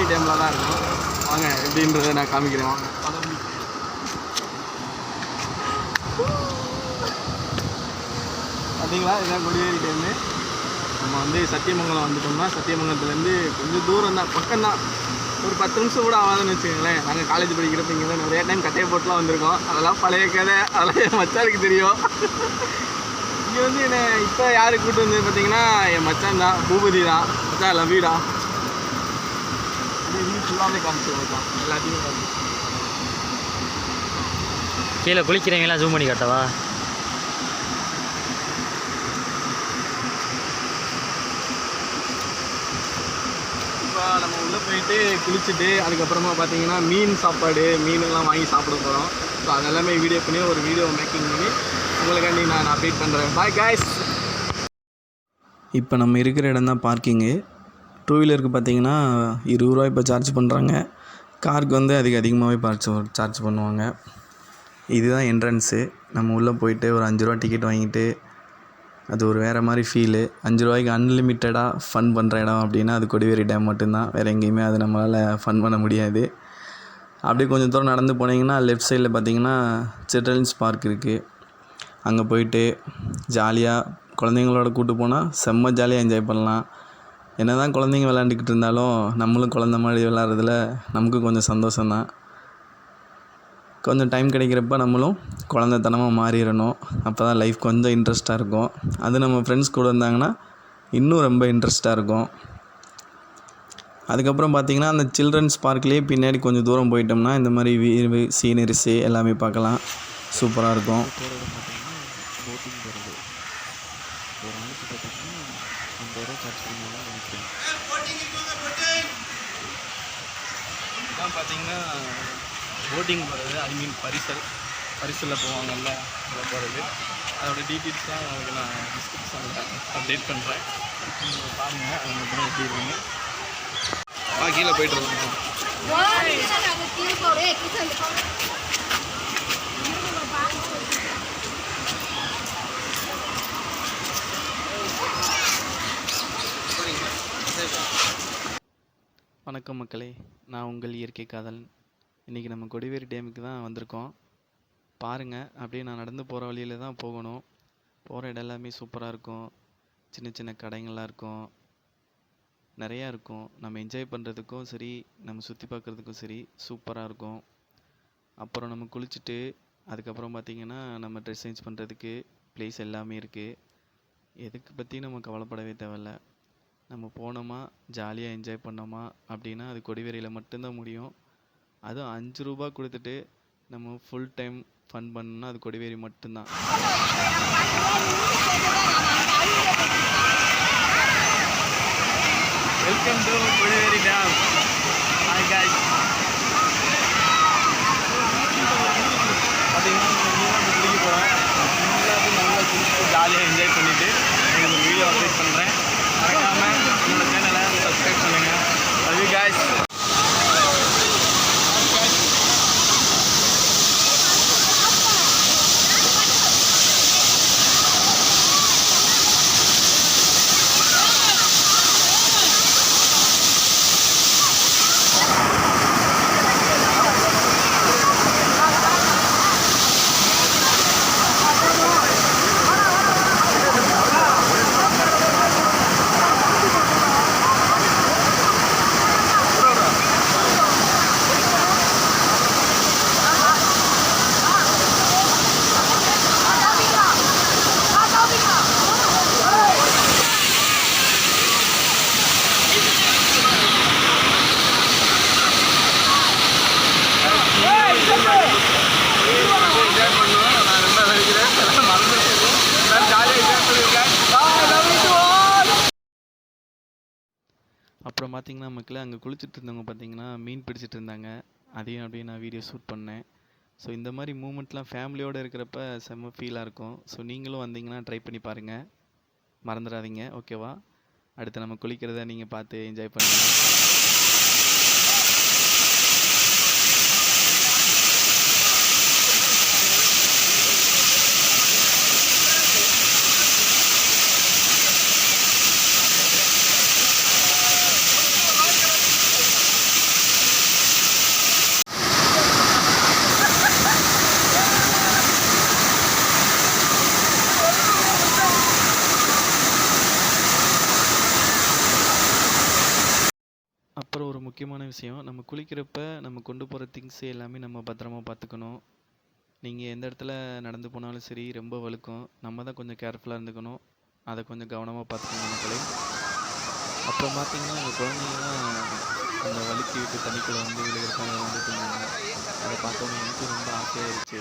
கொடிவேரி டேமில் தான் இருக்கும் வாங்க எப்படின்றத நான் காமிக்கிறேன் வாங்க. பார்த்தீங்களா இதான் கொடிவேரி டேமு நம்ம வந்து சத்தியமங்கலம் வந்துட்டோம்னா சத்தியமங்கலத்துலேருந்து கொஞ்சம் தூரம் தான் பக்கம் தான் ஒரு பத்து நிமிஷம் கூட ஆகாதுன்னு வச்சுக்கோங்களேன். நாங்கள் காலேஜ் படிக்கிறப்ப இங்கே தான் நிறைய டைம் கட்டையை போட்டுலாம் வந்திருக்கோம். அதெல்லாம் பழைய கதை. அதெல்லாம் என் மச்சானுக்கு தெரியும். இங்கே வந்து என்ன இப்போ யாருக்கு கூப்பிட்டு வந்து பார்த்தீங்கன்னா என் மச்சான் தான் பூபதி தான். மச்சான் லவீடா வீடு ஃபுல்லாகவே காமிச்சு மச்சான் எல்லாத்தையும் காமிச்சு கீழே குளிக்கிறவங்களாம் ஜூம் பண்ணி காட்டவா? இப்போ நம்ம உள்ளே போயிட்டு குளிச்சுட்டு அதுக்கப்புறமா பார்த்தீங்கன்னா மீன் சாப்பாடு மீனெல்லாம் வாங்கி சாப்பிட போகிறோம் ஸோ அதெல்லாமே வீடியோ பண்ணி ஒரு வீடியோ மேக்கிங் பண்ணி உங்களுக்காண்டி நான் அப்டேட் பண்ணுறேன் பாய் guys. இப்போ நம்ம இருக்கிற இடம் தான் பார்க்கிங்கு டூ வீலருக்கு பார்த்தீங்கன்னா இருபது ரூபா இப்போ சார்ஜ் பண்ணுறாங்க காருக்கு வந்து அதுக்கு அதிகமாகவே சார்ஜ் சார்ஜ் பண்ணுவாங்க. இதுதான் என்ட்ரன்ஸு நம்ம உள்ளே போயிட்டு ஒரு அஞ்சு ரூபா டிக்கெட் வாங்கிட்டு அது ஒரு வேறு மாதிரி ஃபீலு அஞ்சு ரூபாய்க்கு அன்லிமிட்டடாக ஃபன் பண்ணுற இடம் அப்படின்னா அது கொடிவேரி டேம் மட்டும்தான். வேறு எங்கேயுமே அது நம்மளால் ஃபன் பண்ண முடியாது. அப்படியே கொஞ்சம் தூரம் நடந்து போனீங்கன்னா லெஃப்ட் சைடில் பார்த்தீங்கன்னா சில்ட்ரன்ஸ் பார்க் இருக்குது அங்கே போயிட்டு ஜாலியாக குழந்தைங்களோட கூப்பிட்டு போனால் செம்ம ஜாலியாக என்ஜாய் பண்ணலாம். என்ன தான் குழந்தைங்க விளாண்டுக்கிட்டு இருந்தாலும் நம்மளும் குழந்த மாதிரி விளாட்றதுல நமக்கும் கொஞ்சம் சந்தோஷம்தான். கொஞ்சம் டைம் கிடைக்கிறப்ப நம்மளும் குழந்தைத்தனமாக மாறிடணும். அப்போ தான் லைஃப் கொஞ்சம் இன்ட்ரெஸ்ட்டாக இருக்கும். அது நம்ம ஃப்ரெண்ட்ஸ் கூட இருந்தாங்கன்னா இன்னும் ரொம்ப இன்ட்ரெஸ்ட்டாக இருக்கும். அதுக்கப்புறம் பார்த்திங்கன்னா அந்த சில்ட்ரன்ஸ் பார்க்லேயே பின்னாடி கொஞ்சம் தூரம் போயிட்டோம்னா இந்த மாதிரி வீர்வு சீனரிஸு எல்லாமே பார்க்கலாம். சூப்பராக இருக்கும். இதெல்லாம் பார்த்தீங்கன்னா போட்டிங் போகிறது ஐ மீன் பரிசல் பரிசலில் போவாங்கல்ல அதில் போகிறது அதோட டீட்டெயில்ஸ்லாம் உங்களுக்கு நான் டிஸ்கிரிப்ஷனில் அப்டேட் பண்ணுறேன் நீங்கள் பாருங்கள் அது மட்டும் எப்படி இருக்குங்க ஆ கீழே போயிட்டு இருக்கோம் வணக்கம் மக்களே. நான் உங்கள் இயற்கை காதலன் இன்றைக்கி நம்ம கொடிவேரி டேமுக்கு தான் வந்திருக்கோம். பாருங்கள் அப்படியே நான் நடந்து போகிற வழியில் தான் போகணும். போகிற இடம் எல்லாமே சூப்பராக இருக்கும். சின்ன சின்ன கடைங்கள்லாம் இருக்கும். நிறையா இருக்கும். நம்ம என்ஜாய் பண்ணுறதுக்கும் சரி நம்ம சுற்றி பார்க்குறதுக்கும் சரி சூப்பராக இருக்கும். அப்புறம் நம்ம குளிச்சுட்டு அதுக்கப்புறம் பார்த்திங்கன்னா நம்ம ட்ரெஸ் சேஞ்ச் பண்ணுறதுக்கு ப்ளேஸ் எல்லாமே இருக்குது எதுக்கு பற்றி நம்ம கவலைப்படவே தேவையில்ல. நம்ம போனோமா? ஜாலியாக என்ஜாய் பண்ணோமா? அப்படின்னா அது கொடிவேரியில் மட்டும்தான் முடியும். அதுவும் அஞ்சு ரூபா கொடுத்துட்டு நம்ம ஃபுல் டைம் ஃபன் பண்ணணும்னா அது கொடிவேரி மட்டும்தான். Welcome to Kodiveri dam hi guys பார்த்தீங்கன்னா நம்ம குளிக்க போகிறோம் எல்லாத்தையும் நல்லா குளிச்சு ஜாலியாக என்ஜாய் பண்ணிவிட்டு உங்களுக்கு ஒரு வீடியோ அப்டேட் பண்ணுறேன் மறக்காமல் என்னோட சேனலை சப்ஸ்கிரைப் பண்ணுங்கள் லவ் யூ guys என்ஜாய் பண்ணோம் நான் ரொம்ப நினைக்கிறேன் எல்லாம் மறந்துட்டு எல்லாம் ஜாலியாக என்ஜாய் பண்ணியிருக்கேன் Bye, love you to all. அப்புறம் பார்த்தீங்கன்னா மக்களே அங்கே குளிச்சுட்டு இருந்தவங்க பார்த்தீங்கன்னா மீன் பிடிச்சிட்டு இருந்தாங்க. அதையும் அப்படியே நான் வீடியோ ஷூட் பண்ணேன். ஸோ இந்த மாதிரி மூமெண்ட்லாம் ஃபேமிலியோடு இருக்கிறப்ப செம்ம ஃபீலாக இருக்கும். ஸோ நீங்களும் வந்தீங்கன்னா ட்ரை பண்ணி பாருங்கள் மறந்துடாதீங்க ஓகேவா அடுத்து நம்ம குளிக்கிறத நீங்கள் பார்த்து என்ஜாய் பண்ணுங்கள் அப்புறம் ஒரு முக்கியமான விஷயம் நம்ம குளிக்கிறப்ப நம்ம கொண்டு போகிற திங்ஸ் எல்லாமே நம்ம பத்திரமா பார்த்துக்கணும். நீங்கள் எந்த இடத்துல நடந்து போனாலும் சரி ரொம்ப வழுக்கும். நம்ம தான் கொஞ்சம் கேர்ஃபுல்லாக இருந்துக்கணும். அதை கொஞ்சம் கவனமாக பார்த்துக்கணும் மக்களே. அப்புறம் பார்த்தீங்கன்னா அந்த குழந்தைங்கலாம் அந்த வழுக்கி விட்டு தண்ணிக்குள்ளே வந்து விழுகிறப்ப வந்து அதை பார்த்தோன்னே எனக்கு ரொம்ப ஆசையாயிருச்சு.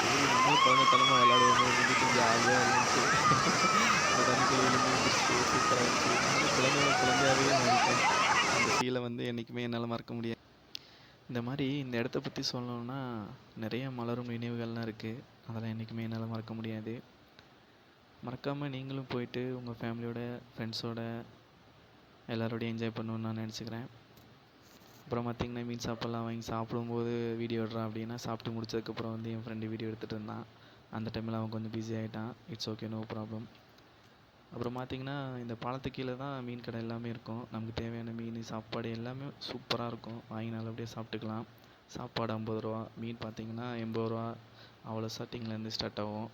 சரி நம்மளும் குழந்தைத்தனமாக விளையாடுவோம் அப்படின்னு ஜாலியாக இருந்துச்சு. அந்த தண்ணிக்குள்ளே விழுந்து சூப்பராக இருந்துச்சு. குழந்தைங்க குழந்தையாகவே மாறிட்டேன் அந்த ஃபீலை வந்து என்றைக்குமே என்னால் மறக்க முடியாது. இந்த மாதிரி இந்த இடத்த பற்றி சொல்லணும்னா நிறைய மலரும் நினைவுகள்லாம் இருக்குது அதெல்லாம் என்றைக்குமே என்னால் மறக்க முடியாது. மறக்காமல் நீங்களும் போயிட்டு உங்கள் ஃபேமிலியோட ஃப்ரெண்ட்ஸோட எல்லாரோடையும் என்ஜாய் பண்ணணும்னு நான் நினச்சிக்கிறேன். அப்புறம் பார்த்திங்கன்னா மீன் சாப்பாடுலாம் வாங்கி சாப்பிடும்போது வீடியோ விடுறான் அப்படின்னா சாப்பிட்டு முடிச்சதுக்கப்புறம் வந்து என் ஃப்ரெண்டு வீடியோ எடுத்துகிட்டு இருந்தான். அந்த டைமில் அவன் கொஞ்சம் பிஸி ஆகிட்டான் இட்ஸ் ஓகே நோ ப்ராப்ளம் அப்புறம் பார்த்தீங்கன்னா இந்த பாலத்துக்கு கீழே தான் மீன் கடை எல்லாமே இருக்கும். நமக்கு தேவையான மீன் சாப்பாடு எல்லாமே சூப்பராக இருக்கும். வாங்கி நல்லபடியாக சாப்பிட்டுக்கலாம். சாப்பாடு ஐம்பது ரூபா மீன் பார்த்தீங்கன்னா எண்பது ரூபா. அவ்வளோ ஸ்டார்டிங்லேருந்து ஸ்டார்ட் ஆகும்.